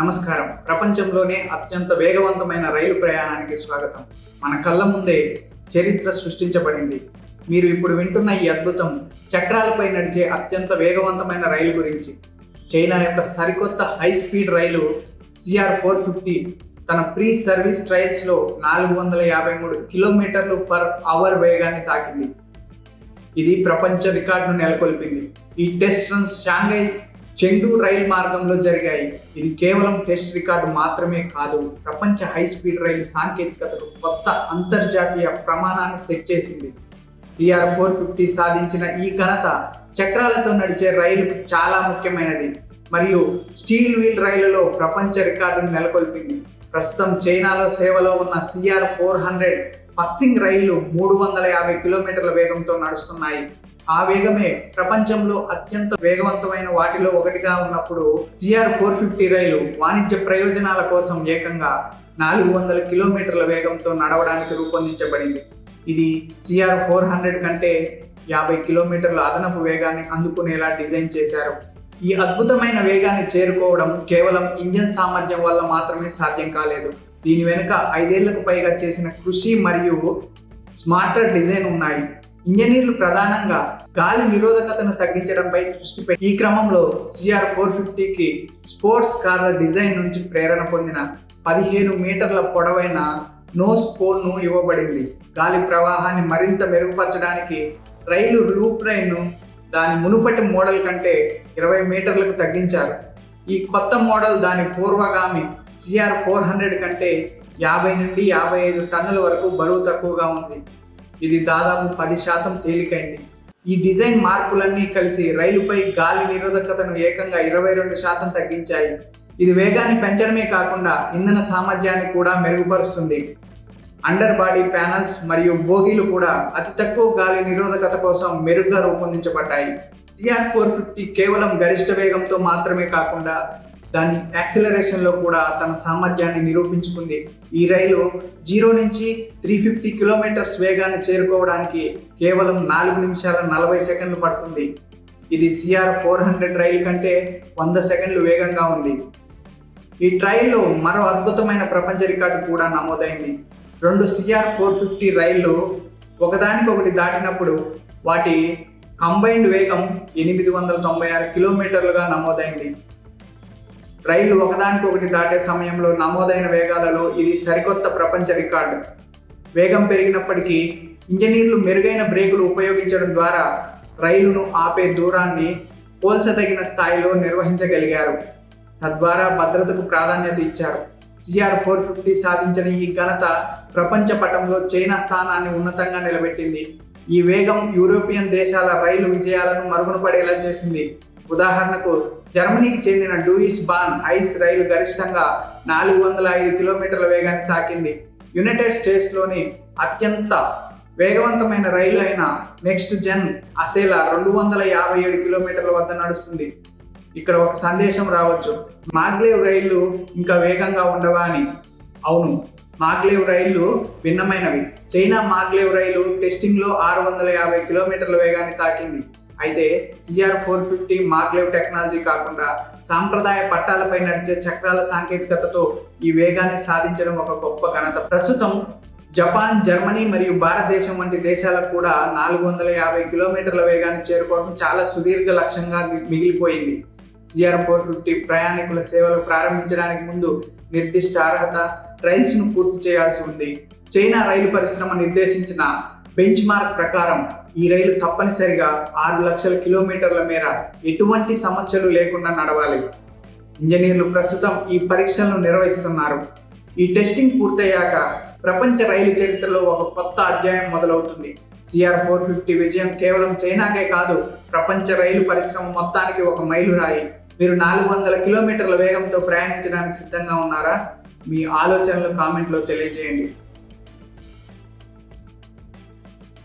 నమస్కారం. ప్రపంచంలోనే అత్యంత వేగవంతమైన రైలు ప్రయాణానికి స్వాగతం. మన కళ్ళ ముందే చరిత్ర సృష్టించబడింది. మీరు ఇప్పుడు వింటున్న ఈ అద్భుతం చక్రాలపై నడిచే అత్యంత వేగవంతమైన రైలు గురించి. చైనా యొక్క సరికొత్త హై స్పీడ్ రైలు సిఆర్ ఫోర్ ఫిఫ్టీ తన ప్రీ సర్వీస్ ట్రయల్స్లో నాలుగు వందల యాభై మూడు కిలోమీటర్లు పర్ అవర్ వేగాన్ని తాకింది. ఇది ప్రపంచ రికార్డును నెలకొల్పింది. ఈ టెస్ట్ రన్స్ షాంఘై చెండు రైలు మార్గంలో జరిగాయి. ఇది కేవలం టెస్ట్ రికార్డు మాత్రమే కాదు ప్రపంచ హై స్పీడ్ రైలు సాంకేతికతకు కొత్త అంతర్జాతీయ ప్రమాణాన్ని సెట్ చేసింది. సిఆర్ ఫోర్ ఫిఫ్టీ సాధించిన ఈ ఘనత చక్రాలతో నడిచే రైలు చాలా ముఖ్యమైనది. మరియు స్టీల్ వీల్ రైలులో ప్రపంచ రికార్డును నెలకొల్పింది. ప్రస్తుతం చైనాలో సేవలో ఉన్న సిఆర్ ఫోర్ హండ్రెడ్ పక్సింగ్ రైళ్ళు మూడు వందల యాభై కిలోమీటర్ల వేగంతో నడుస్తున్నాయి. ఆ వేగమే ప్రపంచంలో అత్యంత వేగవంతమైన వాటిలో ఒకటిగా ఉన్నప్పుడు జిఆర్ ఫోర్ ఫిఫ్టీ రైలు వాణిజ్య ప్రయోజనాల కోసం ఏకంగా నాలుగు వందల కిలోమీటర్ల వేగంతో నడవడానికి రూపొందించబడింది. ఇది సిఆర్ ఫోర్ హండ్రెడ్ కంటే యాభై కిలోమీటర్ల అదనపు వేగాన్ని అందుకునేలా డిజైన్ చేశారు. ఈ అద్భుతమైన వేగాన్ని చేరుకోవడం కేవలం ఇంజన్ సామర్థ్యం వల్ల మాత్రమే సాధ్యం కాలేదు. దీని వెనుక ఐదేళ్ళకు పైగా చేసిన కృషి మరియు స్మార్టర్ డిజైన్ ఉన్నాయి. ఇంజనీర్లు ప్రధానంగా గాలి నిరోధకతను తగ్గించడంపై దృష్టి పెట్టి ఈ క్రమంలో సిఆర్ ఫోర్ ఫిఫ్టీకి స్పోర్ట్స్ కార్ల డిజైన్ నుంచి ప్రేరణ పొందిన పదిహేను మీటర్ల పొడవైన నోస్ కోన్ను ఇవ్వబడింది. గాలి ప్రవాహాన్ని మరింత మెరుగుపరచడానికి రైలు లూప్ రైన్ను దాని మునుపటి మోడల్ కంటే ఇరవై మీటర్లకు తగ్గించారు. ఈ కొత్త మోడల్ దాని పూర్వగామి సిఆర్ ఫోర్ హండ్రెడ్ కంటే యాభై నుండి యాభై ఐదు టన్నుల వరకు బరువు తక్కువగా ఉంది. ఇది దాదాపు పది శాతం తేలికైంది. ఈ డిజైన్ మార్పులన్నీ కలిసి రైలుపై గాలి నిరోధకతను ఏకంగా ఇరవై రెండు శాతం తగ్గించాయి. ఇది వేగాన్ని పెంచడమే కాకుండా ఇంధన సామర్థ్యాన్ని కూడా మెరుగుపరుస్తుంది. అండర్ బాడీ ప్యానల్స్ మరియు బోగీలు కూడా అతి తక్కువ గాలి నిరోధకత కోసం మెరుగ్గా రూపొందించబడ్డాయి. సిఆర్ ఫోర్ ఫిఫ్టీ కేవలం గరిష్ట వేగంతో మాత్రమే కాకుండా దాని యాక్సిలరేషన్లో కూడా తన సామర్థ్యాన్ని నిరూపించుకుంది. ఈ రైలు జీరో నుంచి త్రీ ఫిఫ్టీ కిలోమీటర్స్ వేగాన్ని చేరుకోవడానికి కేవలం నాలుగు నిమిషాల నలభై సెకండ్లు పడుతుంది. ఇది సిఆర్ ఫోర్ హండ్రెడ్ రైలు కంటే వంద సెకండ్లు వేగంగా ఉంది. ఈ ట్రైల్లో మరో అద్భుతమైన ప్రపంచ రికార్డు కూడా నమోదైంది. రెండు సిఆర్ ఫోర్ ఫిఫ్టీ రైళ్ళు ఒకదానికొకటి దాటినప్పుడు వాటి కంబైన్డ్ వేగం ఎనిమిది వందల తొంభై ఆరు కిలోమీటర్లుగా నమోదైంది. రైళ్ళు ఒకదానికొకటి దాటే సమయంలో నమోదైన వేగాలలో ఇది సరికొత్త ప్రపంచ రికార్డు. వేగం పెరిగినప్పటికీ ఇంజనీర్లు మెరుగైన బ్రేకులు ఉపయోగించడం ద్వారా రైలును ఆపే దూరాన్ని పోల్చదగిన స్థాయిలో నిర్వహించగలిగారు. తద్వారా భద్రతకు ప్రాధాన్యత ఇచ్చారు. సిఆర్ ఫోర్ ఫిఫ్టీ సాధించిన ఈ ఘనత ప్రపంచ పటంలో చైనా స్థానాన్ని ఉన్నతంగా నిలబెట్టింది. ఈ వేగం యూరోపియన్ దేశాల రైలు విజయాలను మరుగున పడేలా చేసింది. ఉదాహరణకు జర్మనీకి చెందిన డూయిస్ బాన్ ఐస్ రైలు గరిష్టంగా నాలుగు వందల ఐదు కిలోమీటర్ల వేగాన్ని తాకింది. యునైటెడ్ స్టేట్స్లోని అత్యంత వేగవంతమైన రైలు అయిన నెక్స్ట్ జెన్ అసేలా రెండు వందల యాభై ఏడు కిలోమీటర్ల వద్ద నడుస్తుంది. ఇక్కడ ఒక సందేశం రావచ్చు. మాగ్లేవ్ రైళ్ళు ఇంకా వేగంగా ఉండవా అని? అవును మాగ్లేవ్ రైళ్ళు భిన్నమైనవి. చైనా మాగ్లేవ్ రైలు టెస్టింగ్లో ఆరు వందల యాభై కిలోమీటర్ల వేగాన్ని తాకింది. అయితే CR four fifty maglev technology కాకుండా సాంప్రదాయ పట్టాలపై నడిచే చక్రాల సాంకేతికతతో ఈ వేగాన్ని సాధించడం ఒక గొప్ప ఘనత. ప్రస్తుతం జపాన్ జర్మనీ మరియు భారతదేశం వంటి దేశాలకు కూడా నాలుగు వందల యాభై కిలోమీటర్ల వేగాన్ని చేరుకోవడం చాలా సుదీర్ఘ లక్ష్యంగా మిగిలిపోయింది. సిఆర్ ఫోర్ ఫిఫ్టీ ప్రయాణికుల సేవలు ప్రారంభించడానికి ముందు నిర్దిష్ట అర్హత రైల్స్ను పూర్తి చేయాల్సి ఉంది. చైనా రైలు పరిశ్రమ నిర్దేశించిన బెంచ్ మార్క్ ప్రకారం ఈ రైలు తప్పనిసరిగా ఆరు లక్షల కిలోమీటర్ల మేర ఎటువంటి సమస్యలు లేకుండా నడవాలి. ఇంజనీర్లు ప్రస్తుతం ఈ పరీక్షలను నిర్వహిస్తున్నారు. ఈ టెస్టింగ్ పూర్తయ్యాక ప్రపంచ రైలు చరిత్రలో ఒక కొత్త అధ్యాయం మొదలవుతుంది. సిఆర్ ఫోర్ ఫిఫ్టీ విజయం కేవలం చైనాకే కాదు ప్రపంచ రైలు పరిశ్రమ మొత్తానికి ఒక మైలురాయి. మీరు నాలుగు వందల కిలోమీటర్ల వేగంతో ప్రయాణించడానికి సిద్ధంగా ఉన్నారా? మీ ఆలోచనలు కామెంట్లో తెలియజేయండి.